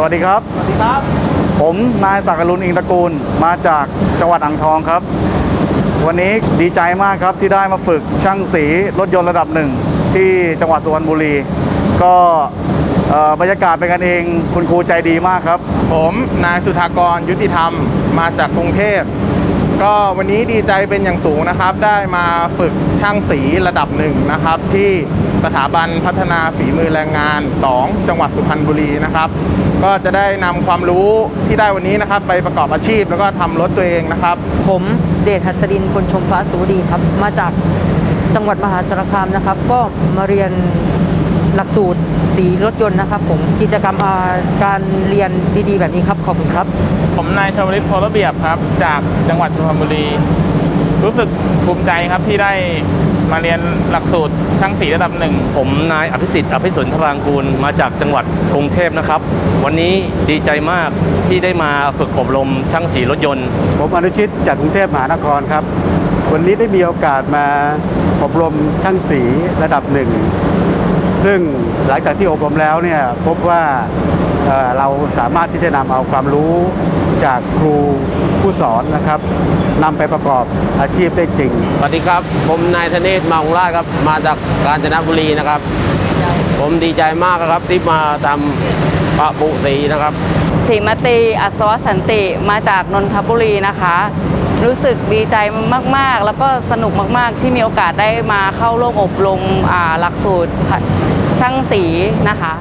สวัสดีครับ สวัสดีครับ ผมนายศักดิ์อรุณอิงตระกูล มาจากจังหวัดอ่างทองครับ วันนี้ดีใจมากครับที่ได้มาฝึกช่างสีรถยนต์ระดับหนึ่งที่จังหวัดสุพรรณบุรี ก็เอ่อบรรยากาศเป็นกันเองคุณครูใจดีมากครับ ผมนายสุธากรยุติธรรม มาจากกรุงเทพ ก็วันนี้ดีใจเป็นอย่างสูงนะครับ ได้มาฝึกช่างสีระดับหนึ่งนะครับ ที่สถาบันพัฒนาฝีมือแรงงาน 2 จังหวัดสุพรรณบุรีนะครับ ก็จะได้นำความรู้ที่ได้วันนี้นะครับ ไปประกอบอาชีพแล้วก็ทำรถตัวเองนะครับ ผมเดชหัสดินคนชมฟ้าสุวดีครับ มาจากจังหวัดมหาสารคามนะครับ ก็มาเรียน หลักสูตรสีรถยนต์นะครับผมกิจกรรมอ่าการเรียนดีๆ แบบนี้ครับขอบคุณครับ ผมนายชวลิตโพลระเบียบครับ จากจังหวัดสุพรรณบุรี รู้สึกภูมิใจครับที่ได้มาเรียนหลักสูตรช่างสีระดับหนึ่งผมนายอภิสิทธิ์อภิสุนทรางกูลมาจากจังหวัดกรุงเทพนะครับ วันนี้ดีใจมากที่ได้มาฝึกอบรมช่างสีรถยนต์ ผมอนุชิตจากกรุงเทพมหานครครับ วันนี้ได้มีโอกาสมาอบรมช่างสีระดับหนึ่ง ซึ่งหลังจากที่อบรมแล้วเนี่ยพบว่าเอ่อเราสามารถที่จะนำเอาความรู้จากครูผู้สอนนะครับนำไปประกอบอาชีพได้จริง สวัสดีครับ ผมนายธเนศมาของราชครับ มาจากกาญจนบุรีนะครับ ผมดีใจมากครับที่มาทำปะปุสีนะครับสีมตรีอัศวสันติมาจากนนทบุรีนะคะ รู้สึกดีใจมาก ๆ แล้วก็สนุกมากๆ ที่มีโอกาสได้มาเข้าร่วมอบรมหลักสูตรช่างสีนะคะ